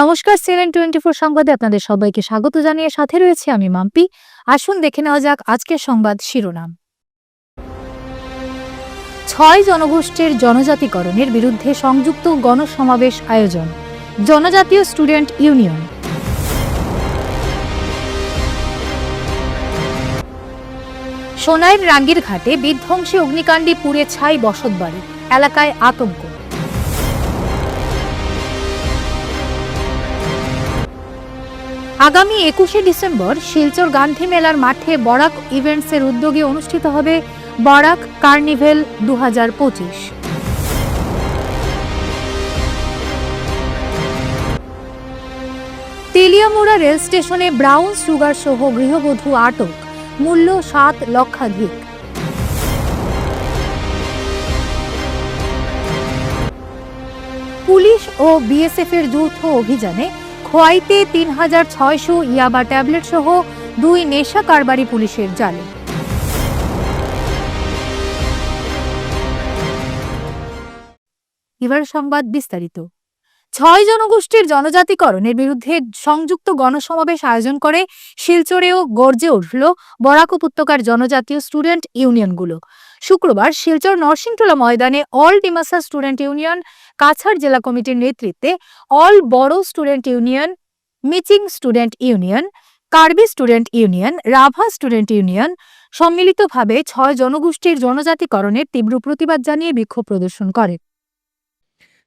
নমস্কার CNN twenty four সংবাদে আপনাদের সবাইকে স্বাগত জানিয়ে সাথে রয়েছে আমি মাম্পি। আসুন দেখে নেওয়া যাক আজকের সংবাদ শিরোনাম। ছয় জনগোষ্ঠীর জনজাতিকরণের বিরুদ্ধে সংযুক্ত গণসমাবেশ আয়োজন, জনজাতীয় স্টুডেন্ট ইউনিয়ন। সোনাইর রাঙ্গির ঘাটে বিধ্বংসী অগ্নিকাণ্ডে পুড়ে ছাই বসতবাড়ি, এলাকায় আতঙ্ক। আগামী একুশে ডিসেম্বর শিলচর গান্ধী মেলার মাঠে বরাক ইভেন্টসের উদ্যোগে অনুষ্ঠিত হবে বরাক কার্নিভেল দু হাজার পঁচিশ। তেলিয়ামুড়া রেল স্টেশনে ব্রাউন সুগার সহ গৃহবধূ আটক, মূল্য সাত লক্ষাধিক। পুলিশ ও বিএসএফ এর যৌথ অভিযানে খোয়াইতে তিন হাজার ছয়শো ইয়াবা ট্যাবলেট সহ দুই নেশা কারবারি পুলিশের জালে। এবার সংবাদ বিস্তারিত। ছয় জনগোষ্ঠীর জনজাতিকরণের বিরুদ্ধে সংযুক্ত গণসমাবেশ আয়োজন করে শিলচরেও গর্জে উঠল বরাক উপত্যকার জনজাতীয় স্টুডেন্ট ইউনিয়নগুলো। শুক্রবার শিলচর নরসিংটোলা ময়দানে all Dimasa student union, Cachar জেলা কমিটির নেতৃত্বে all Bodo student union, Mising student union, Karbi student union, Rabha student union সম্মিলিতভাবে ছয় জনগোষ্ঠীর জনজাতিকরণের তীব্র প্রতিবাদ জানিয়ে বিক্ষোভ প্রদর্শন করে।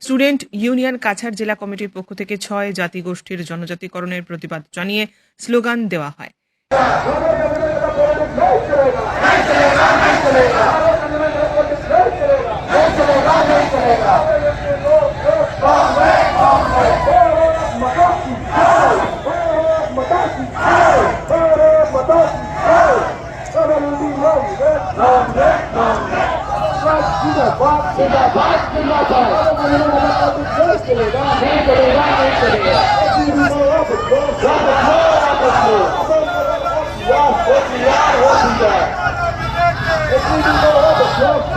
স্টুডেন্ট ইউনিয়ন, কাছাড় জেলা কমিটির পক্ষ থেকে ছয় জাতিগোষ্ঠীর জনজাতিকরণের প্রতিবাদ জানিয়ে স্লোগান দেওয়া হয়।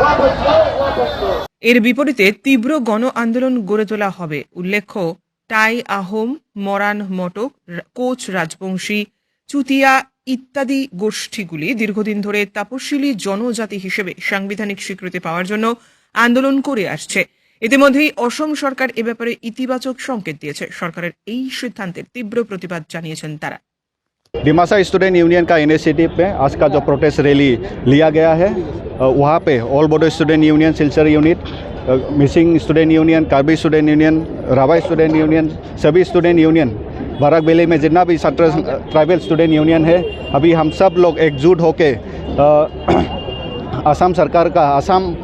Robert Lowe, Robert Lowe. এর বিপরীতে তীব্র গণ আন্দোলন গড়ে তোলা হবে। উল্লেখ্য, টাই আহোম, মরান মটক কোচ রাজবংশী, চুতিয়া ইত্যাদি গোষ্ঠীগুলি দীর্ঘদিন ধরে তপশিলি জনজাতি হিসেবে সাংবিধানিক স্বীকৃতি পাওয়ার জন্য আন্দোলন করে আসছে। ইতিমধ্যেই অসম সরকার এ ব্যাপারে ইতিবাচক সংকেত দিয়েছে। সরকারের এই সিদ্ধান্তের তীব্র প্রতিবাদ জানিয়েছেন তারা। डिमासा स्टूडेंट यूनियन का इनिशिएटिव पे आज का जो प्रोटेस्ट रैली लिया गया है वहाँ पे all Bodo student union Silchar unit Mising student union Karbi student union Rabha student union सभी स्टूडेंट यूनियन बराक बेली में जितना भी छात्र ट्राइबल स्टूडेंट यूनियन है अभी हम सब लोग एकजुट होके अ, असम सरकार का असम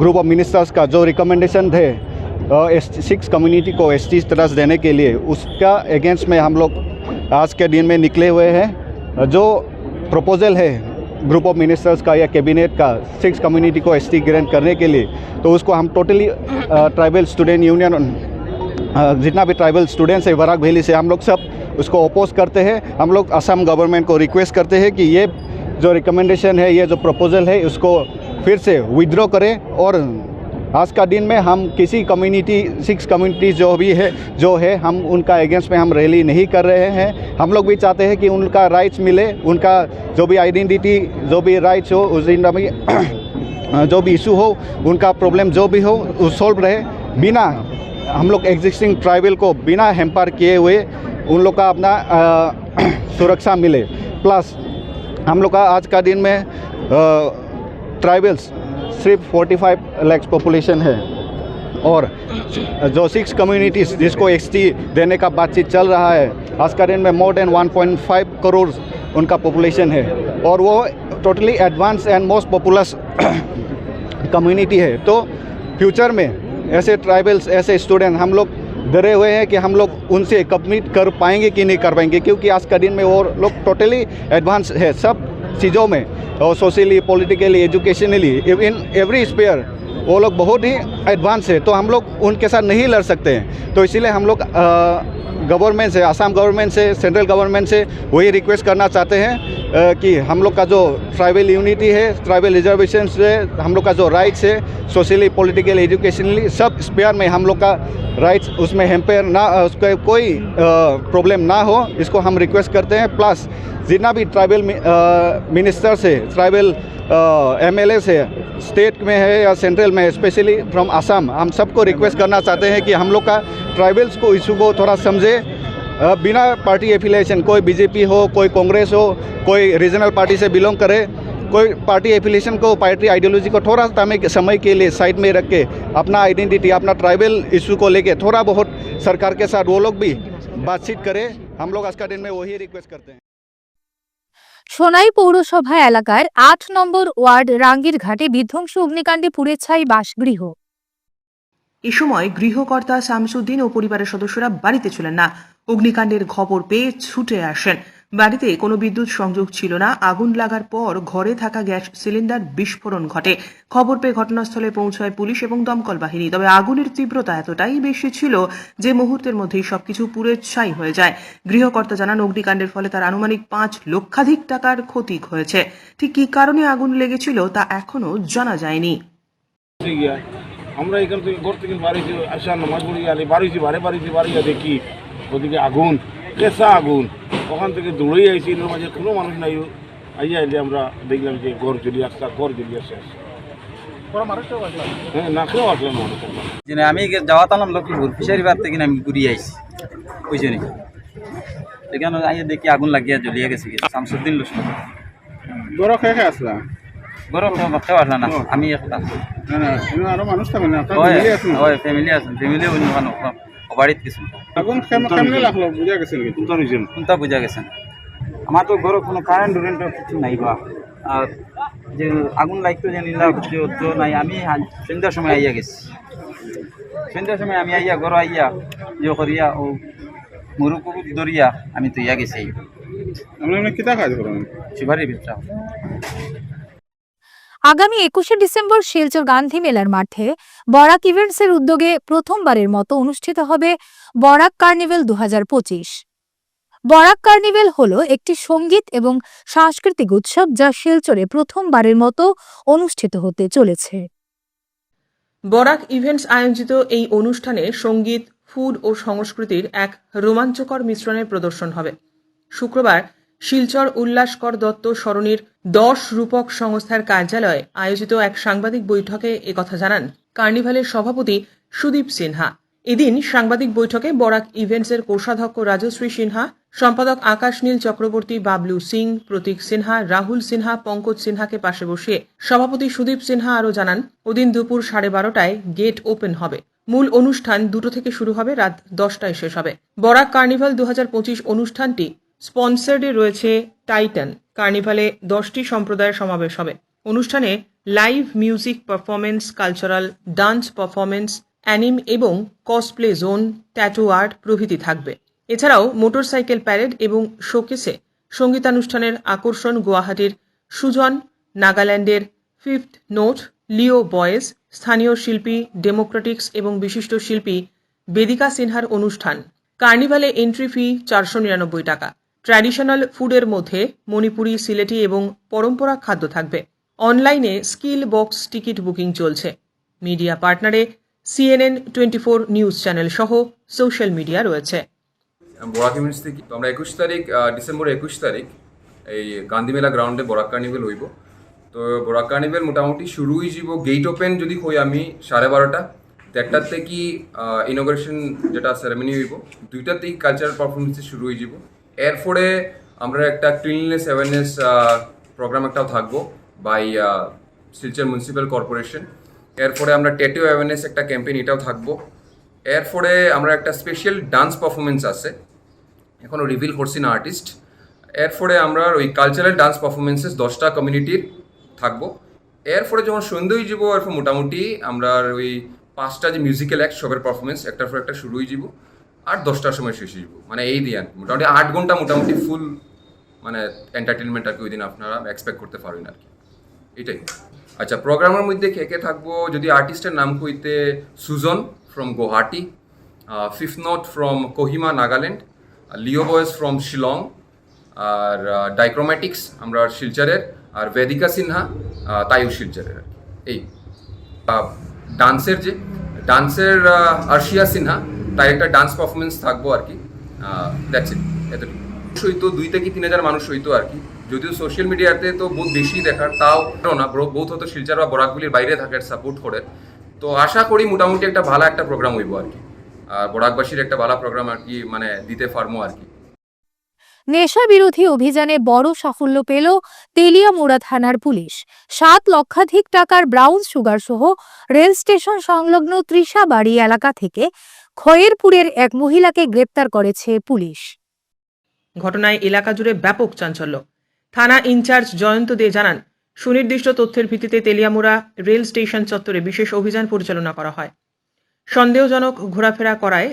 ग्रुप ऑफ़ मिनिस्टर्स का जो रिकमेंडेशन थे सिक्स कम्युनिटी को एस टी देने के लिए उसका अगेंस्ट में हम लोग आज के दिन में निकले हुए हैं। जो प्रपोजल है ग्रुप ऑफ़ मिनिस्टर्स का या कैबिनेट का सिक्स कम्युनिटी को एस टी ग्रेंट करने के लिए तो उसको हम टोटली ट्राइबल स्टूडेंट यूनियन जितना भी ट्राइबल स्टूडेंट्स है बराक वैली से हम लोग सब उसको अपोज करते हैं। हम लोग असम गवर्नमेंट को रिक्वेस्ट करते हैं कि ये जो रिकमेंडेशन है, ये जो प्रपोजल है, उसको फिर से विद्रॉ करें और आज का दिन में हम किसी कम्युनिटी सिक्स कम्युनिटी जो भी है जो है हम उनका अगेंस्ट में हम रैली नहीं कर रहे हैं। हम लोग भी चाहते हैं कि उनका राइट्स मिले उनका जो भी आइडेंटिटी जो भी राइट्स हो उस दिन में जो भी इशू हो उनका प्रॉब्लम जो भी हो वो सॉल्व रहे। बिना हम लोग एग्जिस्टिंग ट्राइबल को बिना हेम्पर किए हुए उन लोग का अपना अ, सुरक्षा मिले। प्लस हम लोग का आज का दिन में ट्राइबल्स सिर्फ़ 45 लैक्स पॉपुलेशन है। और जो सिक्स कम्युनिटीज़ जिसको एक्स देने का बातचीत चल रहा है दिन में मोर देन 1.5 करोड़ उनका पॉपुलेशन है। और वो totally advance and most populous community है। तो फ्यूचर में ऐसे ट्राइबल्स ऐसे स्टूडेंट हम लोग डरे हुए हैं कि हम लोग उनसे कम्पीट कर पाएँगे कि नहीं कर पाएँगे, क्योंकि आज का दिन में वो लोग टोटली एडवांस है। सब चीज़ों में, और socially politically educationally in every sphere वो लोग बहुत ही एडवांस है तो हम लोग उनके साथ नहीं लड़ सकते हैं। तो इसीलिए हम लोग गवर्नमेंट से आसाम गवर्नमेंट से सेंट्रल गवर्नमेंट से वही रिक्वेस्ट करना चाहते हैं कि हम लोग का जो ट्राइबल यूनिटी है ट्राइबल रिजर्वेशन है, हम लोग का जो राइट्स है सोशली पॉलिटिकल एजुकेशनली सब स्पेयर में हम लोग का राइट्स उसमें हेम्पेयर ना, उसका कोई प्रॉब्लम ना हो, इसको हम रिक्वेस्ट करते हैं। प्लस जितना भी ट्राइबल मिनिस्टर्स है ट्राइबल एम एल से स्टेट में है या सेंट्रल में है स्पेशली फ्रॉम आसाम हम सबको रिक्वेस्ट करना चाहते हैं कि हम लोग का ट्राइबल्स को इशू को थोड़ा समझे। बिना पार्टी एफिलिएशन कोई बीजेपी हो, कोई कांग्रेस हो, कोई रीजनल पार्टी से बिलोंग करे, कोई पार्टी एफिलिएशन को पार्टी आइडियोलॉजी को थोड़ा समय के लिए साइड में रख के अपना आइडेंटिटी अपना ट्राइबल इशू को लेके थोड़ा बहुत सरकार के साथ वो लोग भी बातचीत करें। हम लोग आज का दिन में वही रिक्वेस्ट करते हैं। সোনাই পৌরসভা এলাকার আট নম্বর ওয়ার্ড রাঙ্গির ঘাটে বিধ্বংস অগ্নিকাণ্ডে পুড়ে ছাই বাসগৃহ। এ সময় গৃহকর্তা শামসুদ্দিন ও পরিবারের সদস্যরা বাড়িতে ছিলেন না। অগ্নিকাণ্ডের খবর পেয়ে ছুটে আসেন। বাড়িতে কোনো বিদ্যুৎ সংযোগ ছিল না। আগুন লাগার পর ঘরে থাকা গ্যাস সিলিন্ডার বিস্ফোরণ ঘটে। খবর পেয়ে ঘটনাস্থলে পৌঁছায় পুলিশ এবং দমকল বাহিনী। তবে আগুনের তীব্রতা এতটাই বেশি ছিল যে মুহূর্তের মধ্যেই সবকিছু পুড়ে ছাই হয়ে যায়। গৃহকর্তা জানান, অগ্নিকাণ্ডের ফলে তার আনুমানিক পাঁচ লক্ষাধিক টাকার ক্ষতি হয়েছে। ঠিক কী কারণে আগুন লেগেছিল তা এখনও জানা যায়নি। আমরা এখান থেকে ঘর থেকে বাড়িতে আসা নামাজ বারে বাড়িতে বাড়িয়া দেখি, ওদিকে আগুন কেসা আগুন। ওখান থেকে দৌড়েই আইসি এর মাঝে কোনো মানুষ নাই। আইয়া এলে আমরা দেখলাম যে ঘর জ্বলি আসছে ঘর জ্বলি আসছে হ্যাঁ না কেউ আসলো মানুষ। আমি যাওয়া তালাম লক্ষ্মীপুর ফিশারি বার থেকে আমি ঘুরিয়ে আইছি। ওই জন্য। এখানে আইয়া দেখি আগুন লাগিয়া জ্বলিয়ে গেছে শামসুদ্দিন লক্ষ্মী। ঘর খেয়ে খেয়ে আসলা? গরম কেউ আসলা না আমি একটা না না এনে আরও মানুষ থাকে না হয় ফ্যামিলি আছেন ফ্যামিলি অন্য মানুষ বাড়িত কিছু আগুন কেম- কেমনে লাগল? বুঝা গেছে কোনটা রিজন কোনটা বোঝা গেছেন আমার তো ঘরে কোনো কারেন্ট উরেন্ট কিছু নাই বা। আর যে আগুন লাগতো যে নীলা তো নাই আমি সন্ধ্যার সময় আইয়া গেছি। সন্ধ্যার সময় আমি আইয়া ঘর আইয়া যে করিয়া ও মুরুকু দরিয়া আমি তো ইয়া গেছি। আমরা কিতা কাজ সুপারি ব্যবসা আগামী একুশে ডিসেম্বর শিলচর গান্ধী মেলার মাঠে বরাক ইভেন্টসের উদ্যোগে প্রথমবারের মতো অনুষ্ঠিত হবে বরাক কার্নিভেল দু বরাক কার্নিভেল হল একটি সংগীত এবং সাংস্কৃতিক উৎসব যা শিলচরে প্রথমবারের মতো অনুষ্ঠিত হতে চলেছে। বরাক ইভেন্টস আয়োজিত এই অনুষ্ঠানে সংগীত, ফুড ও সংস্কৃতির এক রোমাঞ্চকর মিশ্রণের প্রদর্শন হবে। শুক্রবার শিলচর উল্লাসকর দত্ত সরণির দশ রূপক সংস্থার কার্যালয়ে আয়োজিত এক সাংবাদিক বৈঠকে একথা জানান কার্নিভালের সভাপতি সুদীপ সিনহা। এদিন সাংবাদিক বৈঠকে বরাক ইভেন্টসের কোষাধ্যক্ষ রাজশ্রী সিনহা, সম্পাদক আকাশ নীল চক্রবর্তী, বাবলু সিং, প্রতীক সিনহা, রাহুল সিনহা, পঙ্কজ সিনহাকে পাশে বসিয়ে সভাপতি সুদীপ সিনহা আরও জানান, ওদিন দুপুর সাড়ে বারোটায় গেট ওপেন হবে। মূল অনুষ্ঠান দুটো থেকে শুরু হবে, রাত দশটায় শেষ হবে। বরাক কার্নিভাল দু হাজার পঁচিশ অনুষ্ঠানটি স্পন্সার্ডে রয়েছে টাইটান। কার্নিভালে দশটি সম্প্রদায়ের সমাবেশ হবে। অনুষ্ঠানে live music performance cultural dance performance anime এবং কসপ্লে জোন, ট্যাটু আর্ট প্রভৃতি থাকবে। এছাড়াও মোটরসাইকেল প্যারেড এবং শোকেসে সঙ্গীতানুষ্ঠানের আকর্ষণ গুয়াহাটির সুজন, নাগাল্যান্ডের ফিফথ নোট, লিও বয়েজ, স্থানীয় শিল্পী ডেমোক্রেটিক্স এবং বিশিষ্ট শিল্পী বেদিকা সিনহার অনুষ্ঠান। কার্নিভালে এন্ট্রি ফি চারশো নিরানব্বই টাকা। ট্র্যাডিশনাল ফুডের মধ্যে মণিপুরি, সিলেটি এবং পরম্পরা খাদ্য থাকবে। অনলাইনে স্কিল বক্স টিকিট বুকিং চলছে। Media পার্টনারে CNN twenty four news channel সহ সোশ্যাল মিডিয়া রয়েছে। বরাক ইভেন্টস থেকে। আমরা একুশ তারিখ ডিসেম্বর একুশ তারিখ এই গান্ধীমেলা গ্রাউন্ডে বরাক কার্নিভেল হইব। তো বরাক কার্নিভেল মোটামুটি শুরু হয়ে যাব গেট ওপেন যদি হই আমি সাড়ে বারোটা। দেড়টার থেকে ইনোগ্রেশন যেটা সেরেমনি হইব, দুইটার থেকে কালচারাল পারফরমেন্সে শুরু হয়ে যাব এরপরে আমরা একটা ক্লিননেস অ্যাওয়ারনেস প্রোগ্রাম একটাও থাকব বাই শিলচর মিউনিসিপ্যাল কর্পোরেশন এরপরে আমরা টেটিও অ্যাওয়ারনেস একটা ক্যাম্পেইন এটাও থাকব। এরপরে আমরা একটা স্পেশাল ডান্স পারফরমেন্স আছে এখনও রিভিল করছি না আর্টিস্ট এরপরে আমরা ওই কালচারাল ডান্স পারফরমেন্সেস দশটা কমিউনিটির থাকব। এরপরে যখন সন্ধ্যে হয়ে যাব, এরপর মোটামুটি আমরা ওই পাঁচটা যে মিউজিক্যাল অ্যাক্ট সবের পারফরমেন্স একটার পর একটা শুরু হয়ে যাব। আর দশটার সময় শেষ যাব। মানে এই দিয়ে মোটামুটি আট ঘণ্টা মোটামুটি ফুল মানে এন্টারটেনমেন্ট আর কি ওই দিন আপনারা এক্সপেক্ট করতে পারবেন আর কি। এটাই। আচ্ছা প্রোগ্রামের মধ্যে কে কে থাকব? যদি আর্টিস্টের নাম কইতে, Sujan from Guwahati fifth note from Kohima, Nagaland Leo boys from Shillong, আর ডাইক্রোম্যাটিক্স আমরা শিলচরের, আর বেদিকা সিনহা তাইও শিলচরের। এই ডান্সের যে ডান্সের আর্শিয়া সিনহা তার একটা ডান্স পারফরমেন্স থাকব আর কি। দ্যাটস এতটুকু। সইতো দুই থেকে তিন হাজার মানুষ হইতো আর কি। যদিও সোশ্যাল মিডিয়াতে তো বহু বেশি দেখার, তাও না বহুত হয়তো শিলচর বা বরাকগুলির বাইরে থাকে সাপোর্ট করে। তো আশা করি মোটামুটি একটা ভালো একটা প্রোগ্রাম হইব আর কি। আর বরাকবাসীর একটা ভালো প্রোগ্রাম আর কি মানে দিতে পারব আর কি। নেশা বিরোধী অভিযানে বড় সাফল্য পেল তেলিয়ামুড়া থানার পুলিশ। সাত লক্ষাধিক টাকার ব্রাউন সুগার সহ রেল স্টেশন সংলগ্ন ত্রিশাবাড়ি এলাকা থেকে খয়েরপুরের এক মহিলাকে গ্রেপ্তার করেছে পুলিশ। ঘটনায় এলাকা জুড়ে ব্যাপক চাঞ্চল্য। থানা ইনচার্জ জয়ন্ত দে জানান, সুনির্দিষ্ট তথ্যের ভিত্তিতে তেলিয়ামুড়া রেল স্টেশন চত্বরে বিশেষ অভিযান পরিচালনা করা হয়। সন্দেহজনক ঘোরাফেরা করায়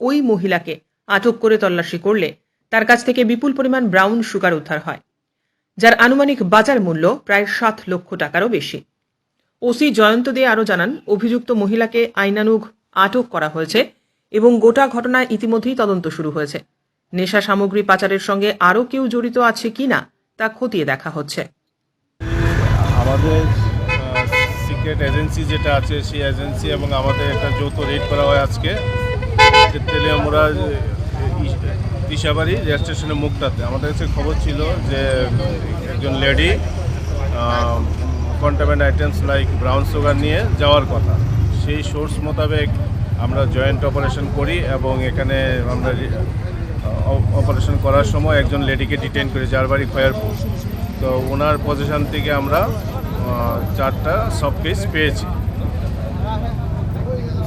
ওই মহিলাকে আটক করে তল্লাশি করলে তার কাছ থেকে বিপুল পরিমাণ ব্রাউন সুগার উদ্ধার হয়, যার আনুমানিক বাজার মূল্য প্রায় সাত লক্ষ টাকারও বেশি। ওসি জয়ন্ত দে আরও জানান, অভিযুক্ত মহিলাকে আইনানুগ আটক করা হয়েছে এবং গোটা ঘটনায় ইতিমধ্যেই তদন্ত শুরু হয়েছে। নেশা সামগ্রী পাচারের সঙ্গে আরও কেউ জড়িত আছে কিনা তা খতিয়ে দেখা হচ্ছে। আমাদের সিক্রেট এজেন্সি যেটা আছে, সেই এজেন্সি এবং আমাদের একটা যৌথ রেড করা হয় আজকে। যে তেলিয়ামুড়া দিশাবাড়ি রেল স্টেশনের মুখটাতে। আমাদের কাছে খবর ছিল যে একজন lady containment items like brown sugar নিয়ে যাওয়ার কথা। সেই সোর্স মোতাবেক আমরা জয়েন্ট অপারেশন করি এবং এখানে আমরা অপারেশন করার সময় একজন লেডিকে ডিটেন করি, যার বাড়ি খয়ারপুর তো ওনার পজিশন থেকে আমরা চারটা সব কেস পেয়েছি।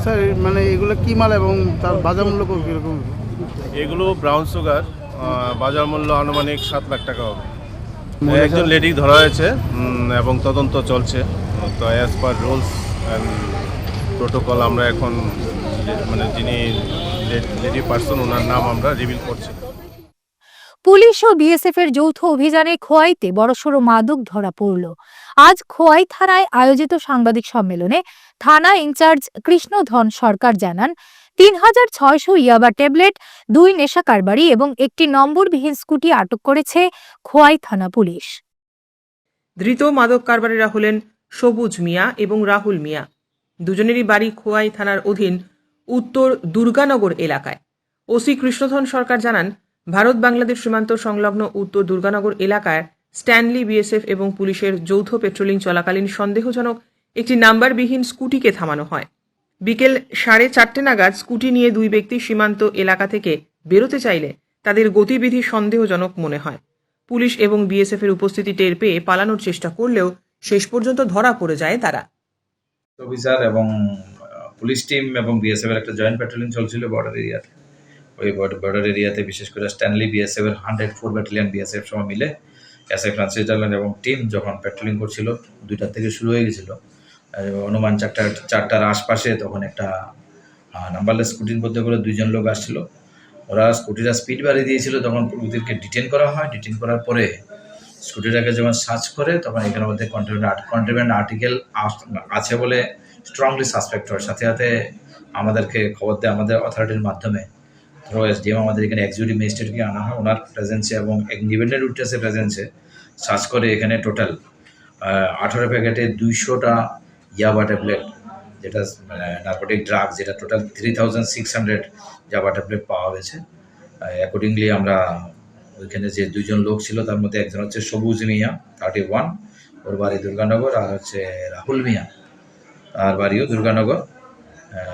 স্যার মানে এগুলো কী মাল এবং তার বাজার মূল্য কীরকম? এগুলো ব্রাউন সুগার বাজার মূল্য আনুমানিক সাত লাখ টাকা হবে। একজন লেডি ধরা হয়েছে উম, এবং তদন্ত চলছে। তো as per rules and protocol আমরা এখন মানে যিনি লেডি পার্সন ওনার নাম আমরা রিভিল করছি। পুলিশ ও বিএসএফ এর যৌথ অভিযানে খোয়াইতে বড়সড় মাদক ধরা পড়ল। আজ খোয়াই থানায় আয়োজিত সাংবাদিক সম্মেলনে থানা ইনচার্জ কৃষ্ণধন সরকার জানান তিন হাজার ছয়শো ইয়াবা ট্যাবলেট, দুই নেশা কারবারি এবং একটি নম্বরবিহীন স্কুটি আটক করেছে খোয়াই থানা পুলিশ। ধৃত মাদক কারবারিরা হলেন সবুজ মিয়া এবং রাহুল মিয়া। দুজনেরই বাড়ি খোয়াই থানার অধীন উত্তর দুর্গানগর এলাকায়। ওসি কৃষ্ণধন সরকার জানান, ভারত বাংলাদেশ সীমান্ত সংলগ্ন উত্তর দুর্গানগর এলাকায় স্ট্যানলি বিএসএফ এবং পুলিশের যৌথ পেট্রোলিং চলাকালীন সন্দেহজনক একটি নাম্বারবিহীন স্কুটিকে থামানো হয়। বিকেল সাড়ে চারটে নাগাদ স্কুটি নিয়ে দুই ব্যক্তি সীমান্ত এলাকা থেকে বেরোতে চাইলে তাদের গতিবিধি সন্দেহজনক মনে হয়। পুলিশ এবং বিএসএফ এর উপস্থিতি টের পেয়ে পালানোর চেষ্টা করলেও শেষ পর্যন্ত ধরা পড়ে যায় তারা। অফিসার এবং পুলিশ টিম এবং বিএসএফ এর একটা জয়েন্ট প্যাট্রোলিং চলছিল বর্ডার এরিয়াতে। ওই বর্ডার এরিয়াতে বিশেষ করে স্ট্যানলি বিএসএফ এর হান্ড্রেড ফোর ব্যাটালিয়ান বিএসএফ সবাই মিলে, এস এ ফ্রান্সিস এবং টিম যখন প্যাট্রোলিং করছিল, দুইটার থেকে শুরু হয়ে গেছিল। অনুমান চারটা চারটার আশপাশে তখন একটা নাম্বারলেস স্কুটির মধ্যে করে দুইজন লোক আসছিল। ওরা স্কুটিটা স্পিড বাড়িয়ে দিয়েছিল, তখন ওদেরকে ডিটেন করা হয়। ডিটেন করার পরে স্কুটিটাকে যখন সার্চ করে, তখন এখানের মধ্যে কন্ট্রিবিউট কন্ট্রিবিউট আর্টিকেল আছে বলে স্ট্রংলি সাসপেক্ট হয়। সাথে সাথে আমাদেরকে খবর দেয় আমাদের অথরিটির মাধ্যমে। ধরো এসডিএম আমাদের এখানে এক্সিকিউটিভ ম্যাজিস্ট্রেটকে আনা হয়। ওনার প্রেজেন্সে এবং ইন্ডিপেন্ডেন্ট উইটনেসের প্রেজেন্সে সার্চ করে এখানে টোটাল আঠারো প্যাকেটে দুইশোটা ইয়াবা ট্যাবলেট যেটা নার্কোটিক ড্রাগ যেটা total three thousand six hundred ইয়াবা ট্যাবলেট পাওয়া গেছে। অ্যাকর্ডিংলি আমরা ওইখানে যে দুজন লোক ছিল, তার মধ্যে একজন হচ্ছে সবুজ মিয়া থার্টি ওয়ান ওর বাড়ি দুর্গানগর, আর হচ্ছে রাহুল মিয়া, তার বাড়িও দুর্গানগর।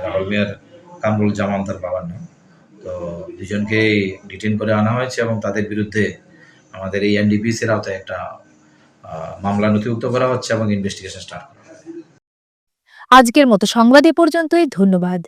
রাহুল মিয়ার কামরুল জামান, তার বাবার নাম। তো দুজনকেই ডিটেন করে আনা হয়েছে এবং তাদের বিরুদ্ধে আমাদের এই এনডিপিসির আওতায় একটা মামলা নথিভুক্ত করা হচ্ছে এবং ইনভেস্টিগেশন স্টার্ট। আজকের মতো সংবাদ এ পর্যন্তই ধন্যবাদ।